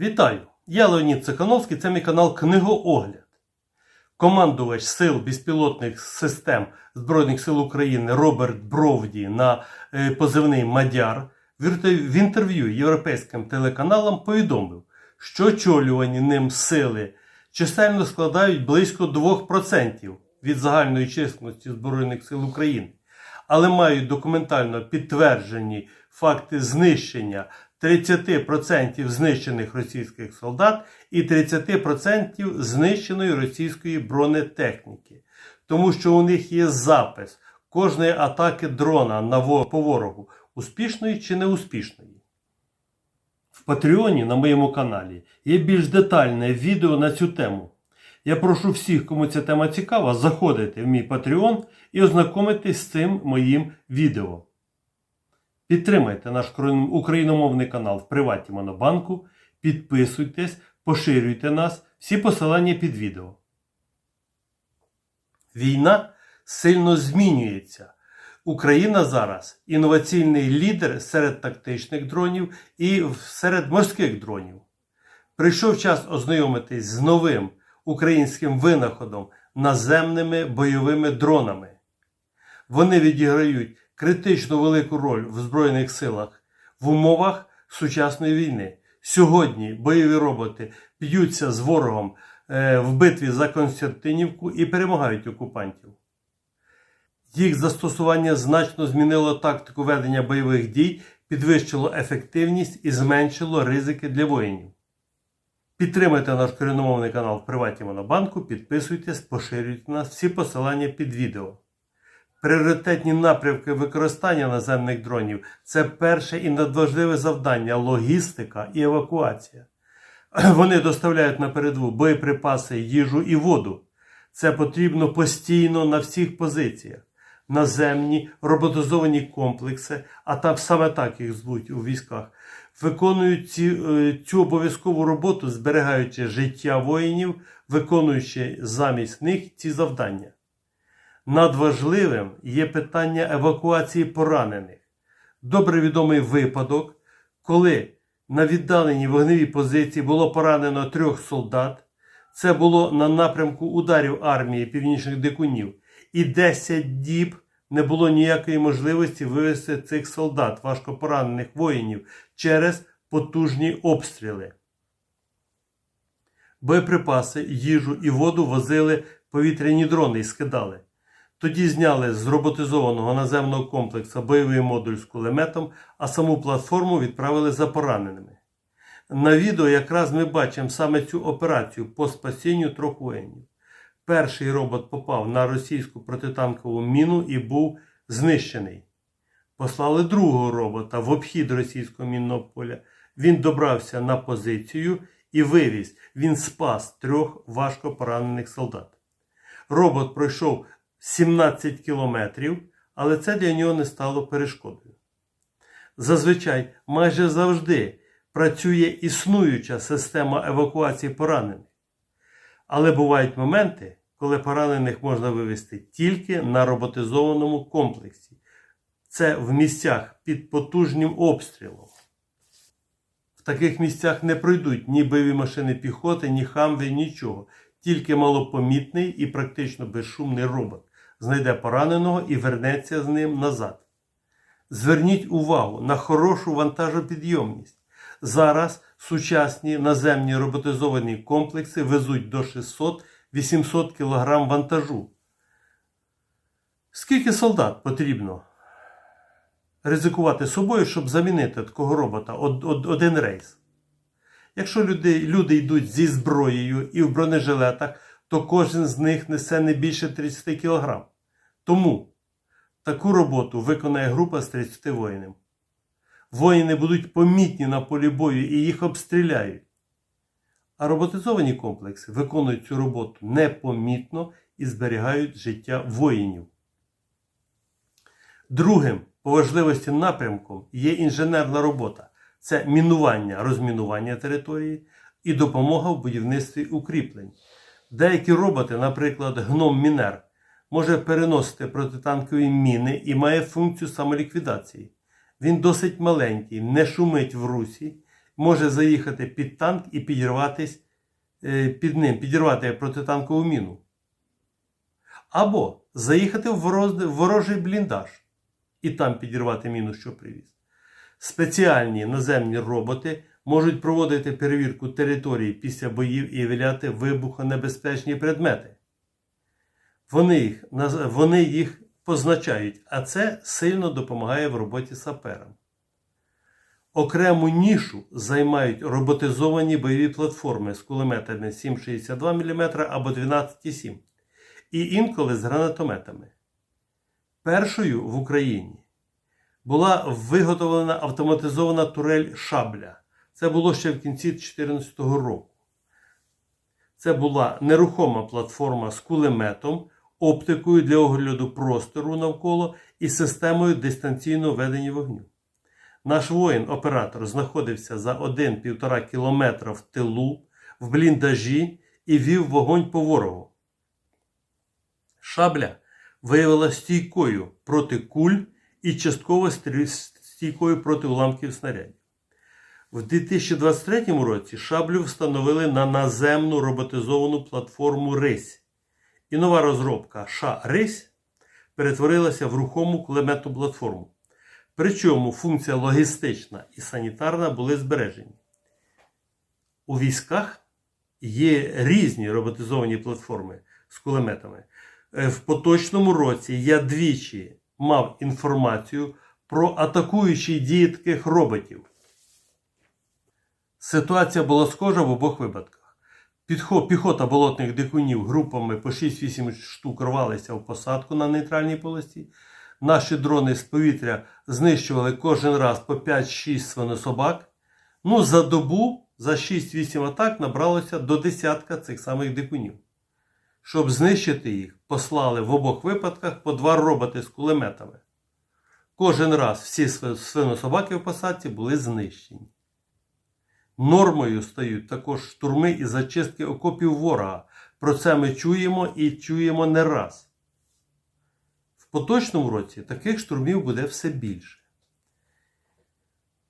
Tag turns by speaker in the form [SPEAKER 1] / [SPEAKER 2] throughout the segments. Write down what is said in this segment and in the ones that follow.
[SPEAKER 1] Вітаю! Я Леонід Цихановський, це мій канал Книгоогляд. Командувач сил безпілотних систем Збройних сил України Роберт Бровді на е, позивний Мадяр в інтерв'ю європейським телеканалам повідомив, що очолювані ним сили чисельно складають близько 2% від загальної численності Збройних сил України, але мають документально підтверджені факти знищення 30% знищених російських солдат і 30% знищеної російської бронетехніки. Тому що у них є запис кожної атаки дрона на во- по ворогу, успішної чи неуспішної. В Патреоні на моєму каналі є більш детальне відео на цю тему. Я прошу всіх, кому ця тема цікава, заходити в мій Patreon і ознайомитись з цим моїм відео. Підтримайте наш україномовний канал в приваті Монобанку, підписуйтесь, поширюйте нас, всі посилання під відео. Війна сильно змінюється. Україна зараз інноваційний лідер серед тактичних дронів і серед морських дронів. Прийшов час ознайомитись з новим українським винаходом наземними бойовими дронами. Вони відіграють критично велику роль в Збройних силах в умовах сучасної війни. Сьогодні бойові роботи б'ються з ворогом е, в битві за Константинівку і перемагають окупантів. Їх застосування значно змінило тактику ведення бойових дій, підвищило ефективність і зменшило ризики для воїнів. Підтримайте наш корінномовний канал в приваті Монобанку, підписуйтесь, поширюйте нас, всі посилання під відео. Пріоритетні напрямки використання наземних дронів це перше і надважливе завдання логістика і евакуація. Вони доставляють на передову боєприпаси, їжу і воду. Це потрібно постійно на всіх позиціях. Наземні роботизовані комплекси, а там саме так їх звуть у військах, виконують ці, е, цю обов'язкову роботу, зберігаючи життя воїнів, виконуючи замість них ці завдання. Надважливим є питання евакуації поранених. Добре відомий випадок, коли на віддаленій вогневій позиції було поранено трьох солдат. Це було на напрямку ударів армії північних дикунів. І 10 діб не було ніякої можливості вивезти цих солдат, важко поранених воїнів, через потужні обстріли. Боєприпаси, їжу і воду возили повітряні дрони і скидали. Тоді зняли з роботизованого наземного комплексу бойовий модуль з кулеметом, а саму платформу відправили за пораненими. На відео якраз ми бачимо саме цю операцію по спасінню трьох воїнів. Перший робот попав на російську протитанкову міну і був знищений. Послали другого робота в обхід російського мінного поля. Він добрався на позицію і вивіз. Він спас трьох важко поранених солдат. Робот пройшов 17 кілометрів, але це для нього не стало перешкодою. Зазвичай майже завжди працює існуюча система евакуації поранених. Але бувають моменти, коли поранених можна вивести тільки на роботизованому комплексі. Це в місцях під потужним обстрілом. В таких місцях не пройдуть ні бойові машини піхоти, ні хамви, нічого. Тільки малопомітний і практично безшумний робот знайде пораненого і вернеться з ним назад. Зверніть увагу на хорошу вантажопідйомність. Зараз сучасні наземні роботизовані комплекси везуть до 600-800 кг вантажу. Скільки солдат потрібно ризикувати собою, щоб замінити такого робота од- од- один рейс? Якщо люди, люди йдуть зі зброєю і в бронежилетах, то кожен з них несе не більше 30 кг. Тому таку роботу виконає група з 30 воїнів. Воїни будуть помітні на полі бою і їх обстріляють. А роботизовані комплекси виконують цю роботу непомітно і зберігають життя воїнів. Другим по важливості напрямком є інженерна робота. Це мінування, розмінування території і допомога в будівництві укріплень. Деякі роботи, наприклад, гном Мінер, може переносити протитанкові міни і має функцію самоліквідації. Він досить маленький, не шумить в русі, може заїхати під танк і підірватись е, під ним, підірвати протитанкову міну. Або заїхати в ворожий бліндаж і там підірвати міну, що привіз. Спеціальні наземні роботи можуть проводити перевірку території після боїв і виявляти вибухонебезпечні предмети. Вони їх, вони їх позначають, а це сильно допомагає в роботі саперам. Окрему нішу займають роботизовані бойові платформи з кулеметами 7,62 мм або 12,7 і інколи з гранатометами. Першою в Україні була виготовлена автоматизована турель Шабля. Це було ще в кінці 2014 року. Це була нерухома платформа з кулеметом, оптикою для огляду простору навколо і системою дистанційного ведення вогню. Наш воїн-оператор знаходився за 1-1,5 кілометра в тилу, в бліндажі і вів вогонь по ворогу. Шабля виявилася стійкою проти куль і частково стійкою проти уламків снарядів. В 2023 році шаблю встановили на наземну роботизовану платформу Рись. І нова розробка ша Рись перетворилася в рухому кулеметну платформу. Причому функція логістична і санітарна були збережені. У військах є різні роботизовані платформи з кулеметами. Е, В поточному році я двічі мав інформацію про атакуючі дії таких роботів. Ситуація була схожа в обох випадках. Піхота болотних дикунів групами по 6-8 штук рвалися в посадку на нейтральній полосі. Наші дрони з повітря знищували кожен раз по 5-6 свинособак. Ну, за добу, за 6-8 атак набралося до десятка цих самих дикунів. Щоб знищити їх, послали в обох випадках по два роботи з кулеметами. Кожен раз всі свинособаки в посадці були знищені. Нормою стають також штурми і зачистки окопів ворога. Про це ми чуємо і чуємо не раз. В поточному році таких штурмів буде все більше.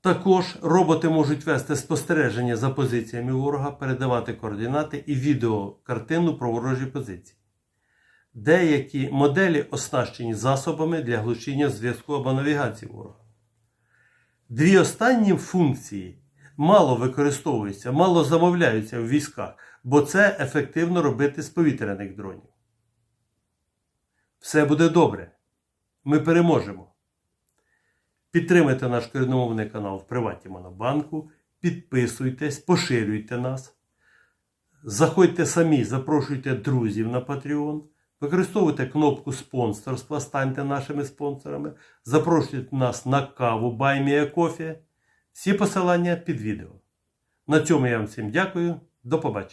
[SPEAKER 1] Також роботи можуть вести спостереження за позиціями ворога, передавати координати і відеокартину про ворожі позиції. Деякі моделі оснащені засобами для глушіння зв'язку або навігації ворога. Дві останні функції мало використовуються, мало замовляються в військах, бо це ефективно робити з повітряних дронів. Все буде добре. Ми переможемо. Підтримайте наш корінномовний канал в Приваті Монобанку, підписуйтесь, поширюйте нас. Заходьте самі, запрошуйте друзів на Patreon. Використовуйте кнопку спонсорства, станьте нашими спонсорами. Запрошуйте нас на каву Кофі. Всі посилання під відео. На цьому я вам всім дякую. До побачення.